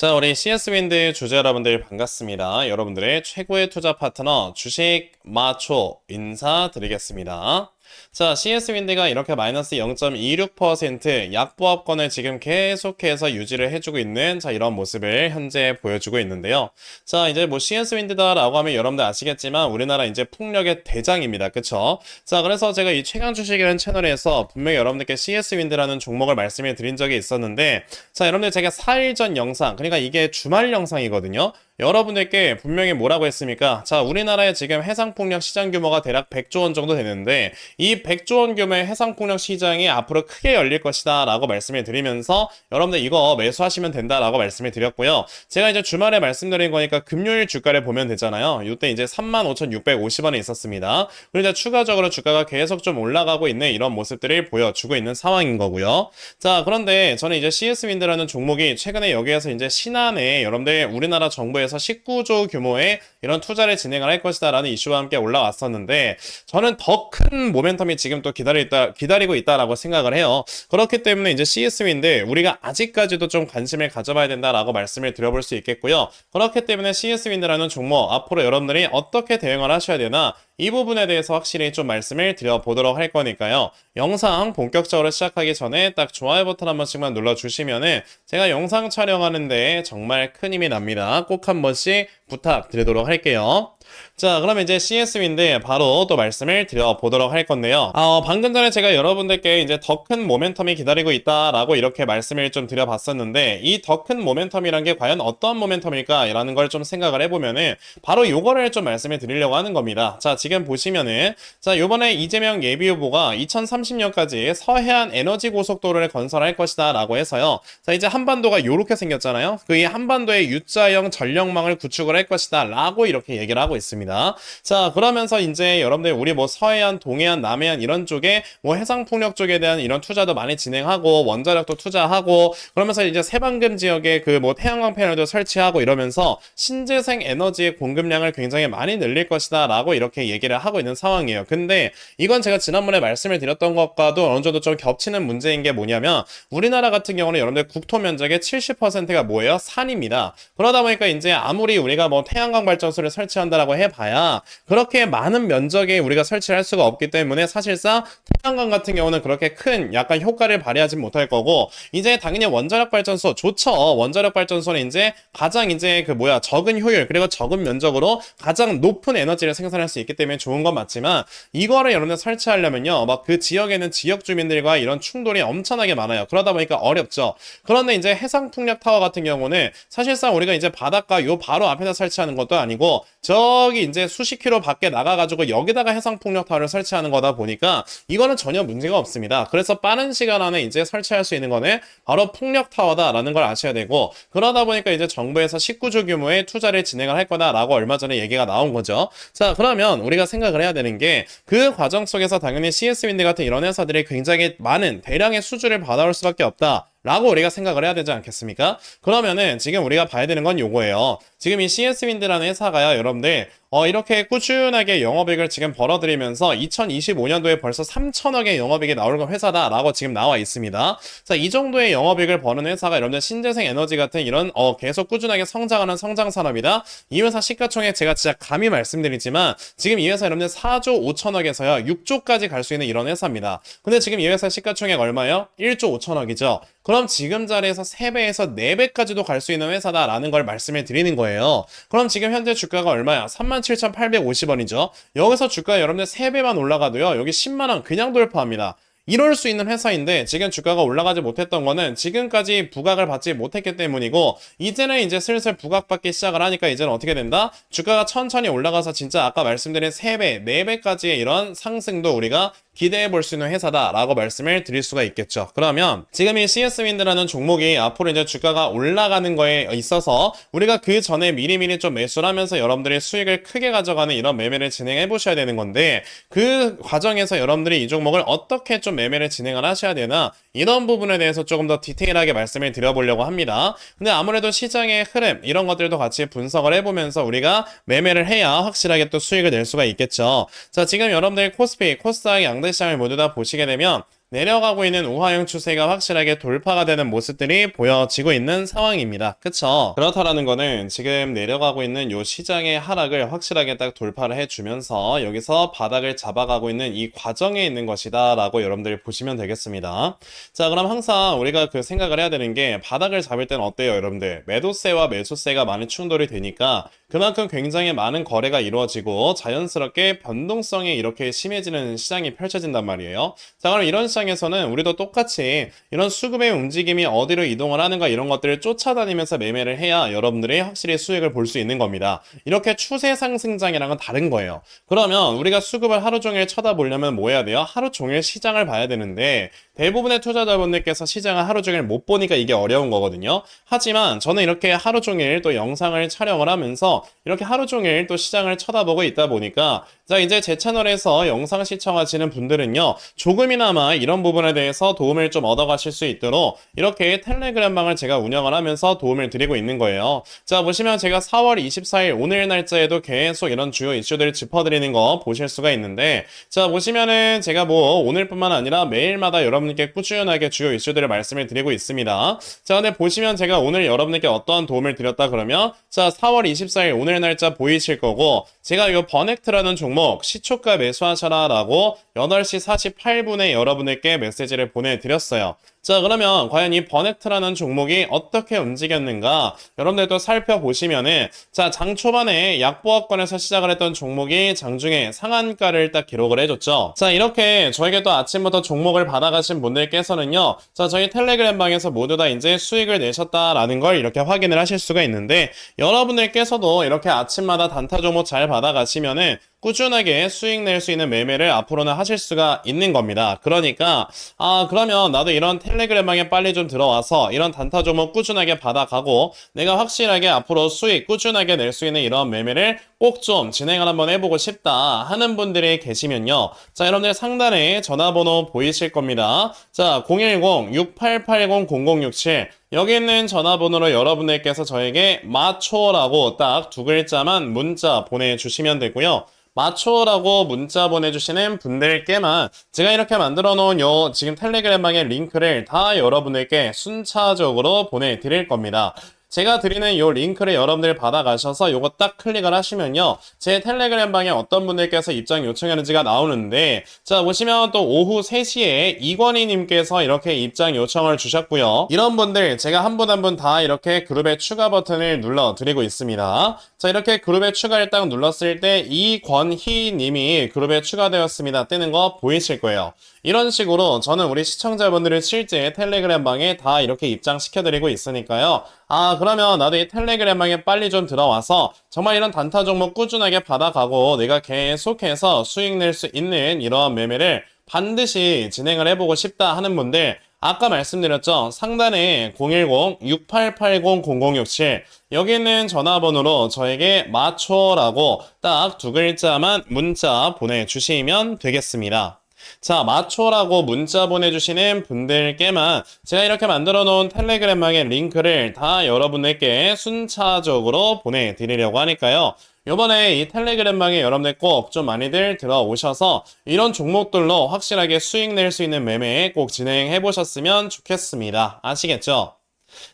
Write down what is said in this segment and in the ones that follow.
자, 우리 CS 윈드 주주 여러분들 반갑습니다. 여러분들의 최고의 투자 파트너 주식 마초 인사드리겠습니다. 자, CS 윈드가 이렇게 마이너스 0.26% 약보합권을 지금 계속해서 유지를 해주고 있는 자, 이런 모습을 현재 보여주고 있는데요. 자, 이제 뭐 CS 윈드다라고 하면 여러분들 아시겠지만 우리나라 이제 풍력의 대장입니다. 그쵸? 자, 그래서 제가 이 최강 주식이라는 채널에서 분명히 여러분들께 CS 윈드라는 종목을 말씀을 드린 적이 있었는데 자, 여러분들 제가 4일 전 영상, 그러니까 이게 주말 영상이거든요. 여러분들께 분명히 뭐라고 했습니까? 자, 우리나라의 지금 해상폭력 시장 규모가 대략 100조 원 정도 되는데 이 100조 원 규모의 해상폭력 시장이 앞으로 크게 열릴 것이다 라고 말씀을 드리면서 여러분들 이거 매수하시면 된다 라고 말씀을 드렸고요. 제가 이제 주말에 말씀드린 거니까 금요일 주가를 보면 되잖아요. 이때 이제 35,650원에 있었습니다. 그리고 이제 추가적으로 주가가 계속 좀 올라가고 있는 이런 모습들을 보여주고 있는 상황인 거고요. 자, 그런데 저는 이제 CS 윈드라는 종목이 최근에 여기에서 이제 신한에 여러분들 우리나라 정부에서 19조 규모의 이런 투자를 진행을 할 것이다라는 이슈와 함께 올라왔었는데 저는 더 큰 모멘텀이 지금 또 기다리 있다, 기다리고 있다라고 생각을 해요. 그렇기 때문에 이제 CSW인데 우리가 아직까지도 좀 관심을 가져봐야 된다라고 말씀을 드려볼 수 있겠고요. 그렇기 때문에 CS윈드라는 종목 앞으로 여러분들이 어떻게 대응을 하셔야 되나 이 부분에 대해서 확실히 좀 말씀을 드려보도록 할 거니까요. 영상 본격적으로 시작하기 전에 딱 좋아요 버튼 한 번씩만 눌러주시면은 제가 영상 촬영하는데 정말 큰 힘이 납니다. 꼭 한 번씩 부탁드리도록 할게요. 자, 그러면 이제 CS인데 바로 또 말씀을 드려보도록 할 건데요. 어, 방금 전에 제가 여러분들께 이제 더 큰 모멘텀이 기다리고 있다라고 이렇게 말씀을 좀 드려봤었는데 이 더 큰 모멘텀이란 게 과연 어떤 모멘텀일까 라는 걸 좀 생각을 해보면은 바로 요거를 좀 말씀을 드리려고 하는 겁니다. 자, 지금 보시면은 자, 요번에 이재명 예비 후보가 2030년까지 서해안 에너지 고속도로를 건설할 것이다 라고 해서요. 자, 이제 한반도가 요렇게 생겼잖아요. 그이 한반도의 U자형 전력망을 구축을 할 것이다 라고 이렇게 얘기를 하고 있습니다. 자, 그러면서 이제 여러분들 우리 뭐 서해안, 동해안, 남해안 이런 쪽에 뭐 해상 풍력 쪽에 대한 이런 투자도 많이 진행하고 원자력도 투자하고 그러면서 이제 새방금 지역에 그 뭐 태양광 패널도 설치하고 이러면서 신재생 에너지의 공급량을 굉장히 많이 늘릴 것이다 라고 이렇게 얘기를 하고 있는 상황이에요. 근데 이건 제가 지난번에 말씀을 드렸던 것과도 어느 정도 좀 겹치는 문제인 게 뭐냐면 우리나라 같은 경우는 여러분들 국토 면적의 70%가 뭐예요? 산입니다. 그러다 보니까 이제 아무리 우리가 뭐 태양광 발전소를 설치한다라고 해봐야 그렇게 많은 면적에 우리가 설치를 할 수가 없기 때문에 사실상 태양광 같은 경우는 그렇게 큰 약간 효과를 발휘하지 못할 거고 이제 당연히 원자력 발전소 좋죠. 원자력 발전소는 이제 가장 이제 그 뭐야 적은 효율 그리고 적은 면적으로 가장 높은 에너지를 생산할 수 있기 때문에 좋은 건 맞지만 이거를 여러분들 설치하려면요 막 그 지역에는 지역 주민들과 이런 충돌이 엄청나게 많아요. 그러다 보니까 어렵죠. 그런데 이제 해상 풍력 타워 같은 경우는 사실상 우리가 이제 바닷가 요 바로 앞에다 설치하는 것도 아니고 저기 이제 수십 킬로 밖에 나가가지고 여기다가 해상 풍력 타워를 설치하는 거다 보니까 이거는 전혀 문제가 없습니다. 그래서 빠른 시간 안에 이제 설치할 수 있는 거는 바로 풍력 타워다라는 걸 아셔야 되고 그러다 보니까 이제 정부에서 19조 규모의 투자를 진행을 할 거다라고 얼마 전에 얘기가 나온 거죠. 자 그러면 우리가 생각을 해야 되는 게 그 과정 속에서 당연히 CS윈드 같은 이런 회사들이 굉장히 많은 대량의 수주를 받아올 수밖에 없다. 라고 우리가 생각을 해야 되지 않겠습니까? 그러면은 지금 우리가 봐야 되는 건 요거예요. 지금 이 CS윈드라는 회사가요, 여러분들, 어, 이렇게 꾸준하게 영업이익을 지금 벌어들이면서 2025년도에 벌써 3천억의 영업이익이 나올 회사다라고 지금 나와 있습니다. 자, 이 정도의 영업이익을 버는 회사가 여러분들 신재생 에너지 같은 이런 어, 계속 꾸준하게 성장하는 성장 산업이다. 이 회사 시가총액 제가 진짜 감히 말씀드리지만 지금 이 회사 여러분들 4조 5천억에서요 6조까지 갈 수 있는 이런 회사입니다. 근데 지금 이 회사 시가총액 얼마요? 1조 5천억이죠. 그럼 지금 자리에서 3배에서 4배까지도 갈 수 있는 회사다라는 걸 말씀을 드리는 거예요. 그럼 지금 현재 주가가 얼마야? 37,850원이죠. 여기서 주가 여러분들 3배만 올라가도요. 여기 10만원 그냥 돌파합니다. 이럴 수 있는 회사인데 지금 주가가 올라가지 못했던 거는 지금까지 부각을 받지 못했기 때문이고 이제는 이제 슬슬 부각받기 시작을 하니까 이제는 어떻게 된다? 주가가 천천히 올라가서 진짜 아까 말씀드린 3배, 4배까지의 이런 상승도 우리가 기대해 볼 수 있는 회사다라고 말씀을 드릴 수가 있겠죠. 그러면 지금 이 CS윈드라는 종목이 앞으로 이제 주가가 올라가는 거에 있어서 우리가 그 전에 미리미리 좀 매수를 하면서 여러분들이 수익을 크게 가져가는 이런 매매를 진행해 보셔야 되는 건데 그 과정에서 여러분들이 이 종목을 어떻게 좀 매매를 진행을 하셔야 되나 이런 부분에 대해서 조금 더 디테일하게 말씀을 드려보려고 합니다. 근데 아무래도 시장의 흐름 이런 것들도 같이 분석을 해보면서 우리가 매매를 해야 확실하게 또 수익을 낼 수가 있겠죠. 자 지금 여러분들 코스피, 코스닥 양대 시장을 모두 다 보시게 되면 내려가고 있는 우하형 추세가 확실하게 돌파가 되는 모습들이 보여지고 있는 상황입니다. 그쵸? 그렇다라는 거는 지금 내려가고 있는 요 시장의 하락을 확실하게 딱 돌파를 해주면서 여기서 바닥을 잡아가고 있는 이 과정에 있는 것이다 라고 여러분들이 보시면 되겠습니다. 자, 그럼 항상 우리가 그 생각을 해야 되는 게 바닥을 잡을 때는 어때요, 여러분들? 매도세와 매수세가 많이 충돌이 되니까 그만큼 굉장히 많은 거래가 이루어지고 자연스럽게 변동성이 이렇게 심해지는 시장이 펼쳐진단 말이에요. 자, 그럼 이런 시 장에서는 우리도 똑같이 이런 수급의 움직임이 어디로 이동을 하는가 이런 것들을 쫓아다니면서 매매를 해야 여러분들이 확실히 수익을 볼 수 있는 겁니다. 이렇게 추세 상승장이랑은 다른 거예요. 그러면 우리가 수급을 하루 종일 쳐다보려면 뭐 해야 돼요? 하루 종일 시장을 봐야 되는데 대부분의 투자자분들께서 시장을 하루 종일 못 보니까 이게 어려운 거거든요. 하지만 저는 이렇게 하루 종일 또 영상을 촬영을 하면서 이렇게 하루 종일 또 시장을 쳐다보고 있다 보니까 자 이제 제 채널에서 영상 시청하시는 분들은요 조금이나마 이런 부분에 대해서 도움을 좀 얻어가실 수 있도록 이렇게 텔레그램 방을 제가 운영을 하면서 도움을 드리고 있는 거예요. 자 보시면 제가 4월 24일 오늘 날짜에도 계속 이런 주요 이슈들을 짚어드리는 거 보실 수가 있는데 자 보시면은 제가 뭐 오늘뿐만 아니라 매일마다 여러분께 꾸준하게 주요 이슈들을 말씀을 드리고 있습니다. 자 근데 보시면 제가 오늘 여러분께 어떠한 도움을 드렸다 그러면 자 4월 24일 오늘 날짜 보이실 거고 제가 이 버넥트라는 종목 시초가 매수하셔라 라고 8시 48분에 여러분들께 메시지를 보내드렸어요. 자 그러면 과연 이 버넥트라는 종목이 어떻게 움직였는가? 여러분들도 살펴보시면은 자 장 초반에 약보합권에서 시작을 했던 종목이 장중에 상한가를 딱 기록을 해줬죠. 자 이렇게 저에게 또 아침부터 종목을 받아가신 분들께서는요 자 저희 텔레그램 방에서 모두 다 이제 수익을 내셨다라는 걸 이렇게 확인을 하실 수가 있는데 여러분들께서도 이렇게 아침마다 단타 종목 잘 받아가시면은 꾸준하게 수익 낼 수 있는 매매를 앞으로는 하실 수가 있는 겁니다. 그러니까 아 그러면 나도 이런 텔레그램방에 빨리 좀 들어와서 이런 단타 종목 꾸준하게 받아가고 내가 확실하게 앞으로 수익 꾸준하게 낼 수 있는 이런 매매를 꼭 좀 진행을 한번 해보고 싶다 하는 분들이 계시면요. 자 여러분들 상단에 전화번호 보이실 겁니다. 자 010-6880-0067 여기 있는 전화번호로 여러분들께서 저에게 마초라고 딱 두 글자만 문자 보내주시면 되고요. 마초라고 문자 보내주시는 분들께만 제가 이렇게 만들어 놓은 요 지금 텔레그램방의 링크를 다 여러분들께 순차적으로 보내드릴 겁니다. 제가 드리는 요 링크를 여러분들 받아가셔서 요거 딱 클릭을 하시면요. 제 텔레그램 방에 어떤 분들께서 입장 요청했는지가 나오는데 자 보시면 또 오후 3시에 이권희님께서 이렇게 입장 요청을 주셨고요. 이런 분들 제가 한 분 한 분 다 이렇게 그룹에 추가 버튼을 눌러 드리고 있습니다. 자 이렇게 그룹에 추가를 딱 눌렀을 때 이권희님이 그룹에 추가되었습니다. 뜨는 거 보이실 거예요. 이런 식으로 저는 우리 시청자분들을 실제 텔레그램 방에 다 이렇게 입장시켜드리고 있으니까요. 아, 그러면 나도 이 텔레그램 방에 빨리 좀 들어와서 정말 이런 단타 종목 꾸준하게 받아가고 내가 계속해서 수익 낼 수 있는 이러한 매매를 반드시 진행을 해보고 싶다 하는 분들 아까 말씀드렸죠. 상단에 010-6880-0067 여기 있는 전화번호로 저에게 마초라고 딱 두 글자만 문자 보내주시면 되겠습니다. 자, 마초라고 문자 보내주시는 분들께만 제가 이렇게 만들어 놓은 텔레그램방의 링크를 다 여러분들께 순차적으로 보내드리려고 하니까요. 요번에 이 텔레그램방에 여러분들 꼭 좀 많이들 들어오셔서 이런 종목들로 확실하게 수익 낼 수 있는 매매 꼭 진행해 보셨으면 좋겠습니다. 아시겠죠?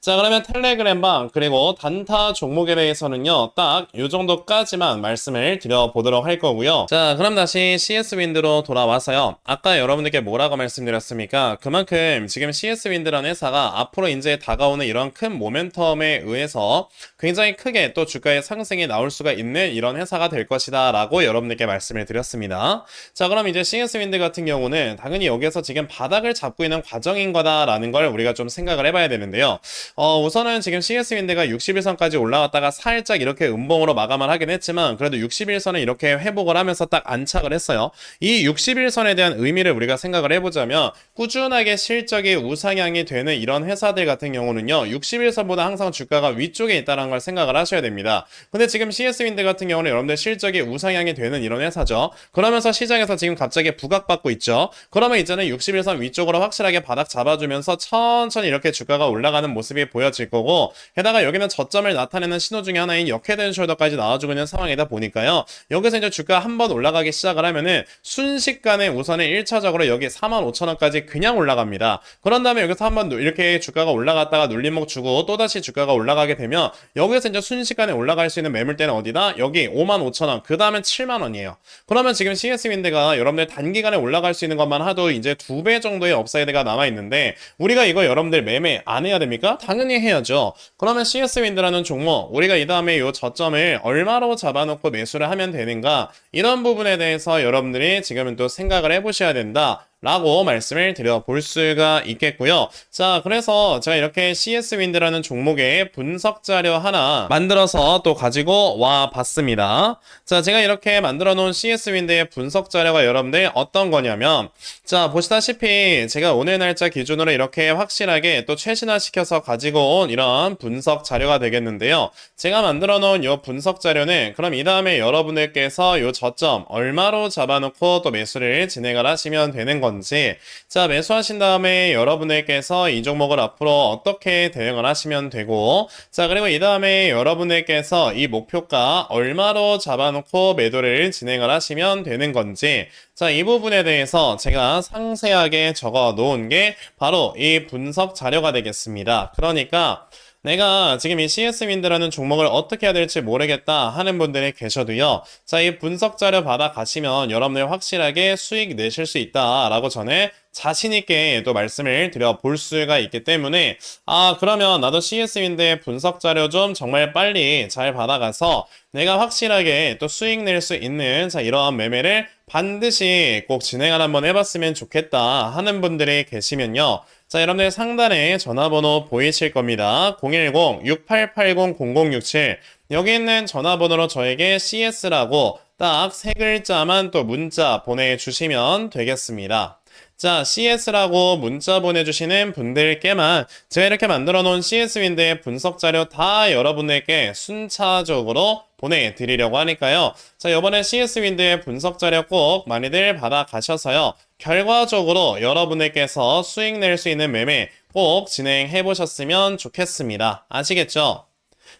자 그러면 텔레그램방 그리고 단타 종목에 대해서는요 딱요 정도까지만 말씀을 드려보도록 할 거고요. 자 그럼 다시 CS 윈드로 돌아와서요. 아까 여러분들께 뭐라고 말씀드렸습니까? 그만큼 지금 CS 윈드라는 회사가 앞으로 이제 다가오는 이런 큰 모멘텀에 의해서 굉장히 크게 또 주가의 상승이 나올 수가 있는 이런 회사가 될 것이다 라고 여러분들께 말씀을 드렸습니다. 자 그럼 이제 CS 윈드 같은 경우는 당연히 여기에서 지금 바닥을 잡고 있는 과정인 거다 라는 걸 우리가 좀 생각을 해봐야 되는데요 어, 우선은 지금 CS 윈드가 61선까지 올라갔다가 살짝 이렇게 음봉으로 마감을 하긴 했지만 그래도 61선을 이렇게 회복을 하면서 딱 안착을 했어요. 이 61선에 대한 의미를 우리가 생각을 해보자면 꾸준하게 실적이 우상향이 되는 이런 회사들 같은 경우는요. 61선보다 항상 주가가 위쪽에 있다는 걸 생각을 하셔야 됩니다. 근데 지금 CS 윈드 같은 경우는 여러분들 실적이 우상향이 되는 이런 회사죠. 그러면서 시장에서 지금 갑자기 부각받고 있죠. 그러면 이제는 61선 위쪽으로 확실하게 바닥 잡아주면서 천천히 이렇게 주가가 올라가는 모습이 보여질 거고 게다가 여기는 저점을 나타내는 신호 중에 하나인 역헤드 숄더까지 나와주고 있는 상황이다 보니까요. 여기서 이제 주가 한 번 올라가기 시작을 하면은 순식간에 우선은 1차적으로 여기 45,000원까지 그냥 올라갑니다. 그런 다음에 여기서 한번 이렇게 주가가 올라갔다가 눌림목 주고 또다시 주가가 올라가게 되면 여기서 이제 순식간에 올라갈 수 있는 매물대는 어디다? 여기 55,000원, 그 다음엔 7만원이에요. 그러면 지금 CS 윈드가 여러분들 단기간에 올라갈 수 있는 것만 하도 이제 두 배 정도의 업사이드가 남아 있는데 우리가 이거 여러분들 매매 안 해야 됩니까? 당연히 해야죠. 그러면 CS 윈드라는 종목 우리가 이 다음에 요 저점을 얼마로 잡아놓고 매수를 하면 되는가 이런 부분에 대해서 여러분들이 지금은 또 생각을 해보셔야 된다. 라고 말씀을 드려볼 수가 있겠고요. 자, 그래서 제가 이렇게 CS 윈드라는 종목의 분석 자료 하나 만들어서 또 가지고 와 봤습니다. 자, 제가 이렇게 만들어 놓은 CS 윈드의 분석 자료가 여러분들 어떤 거냐면, 자, 보시다시피 제가 오늘 날짜 기준으로 이렇게 확실하게 또 최신화 시켜서 가지고 온 이런 분석 자료가 되겠는데요. 제가 만들어 놓은 이 분석 자료는 그럼 이 다음에 여러분들께서 이 저점 얼마로 잡아놓고 또 매수를 진행을 하시면 되는 건 지. 자 매수하신 다음에 여러분들께서 이 종목을 앞으로 어떻게 대응을 하시면 되고. 자 그리고 이 다음에 여러분들께서 이 목표가 얼마로 잡아놓고 매도를 진행을 하시면 되는 건지. 자, 이 부분에 대해서 제가 상세하게 적어 놓은 게 바로 이 분석 자료가 되겠습니다. 그러니까 내가 지금 이 CS 윈드라는 종목을 어떻게 해야 될지 모르겠다 하는 분들이 계셔도요. 자, 이 분석 자료 받아 가시면 여러분들 확실하게 수익 내실 수 있다라고 전에 자신있게 또 말씀을 드려 볼 수가 있기 때문에, 아, 그러면 나도 CS 윈드의 분석 자료 좀 정말 빨리 잘 받아가서 내가 확실하게 또 수익 낼 수 있는 자, 이러한 매매를 반드시 꼭 진행을 한번 해봤으면 좋겠다 하는 분들이 계시면요. 자, 여러분들 상단에 전화번호 보이실 겁니다. 010-6880-0067. 여기 있는 전화번호로 저에게 CS라고 딱 세 글자만 또 문자 보내주시면 되겠습니다. 자, CS라고 문자 보내주시는 분들께만 제가 이렇게 만들어 놓은 CS 윈드의 분석 자료 다 여러분들께 순차적으로 보내드리려고 하니까요. 자, 이번에 CS 윈드의 분석 자료 꼭 많이들 받아 가셔서요. 결과적으로 여러분들께서 수익 낼 수 있는 매매 꼭 진행해 보셨으면 좋겠습니다. 아시겠죠?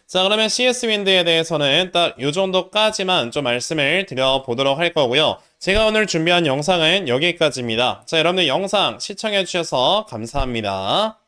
자, 그러면 CS 윈드에 대해서는 딱 이 정도까지만 좀 말씀을 드려보도록 할 거고요. 제가 오늘 준비한 영상은 여기까지입니다. 자, 여러분들 영상 시청해 주셔서 감사합니다.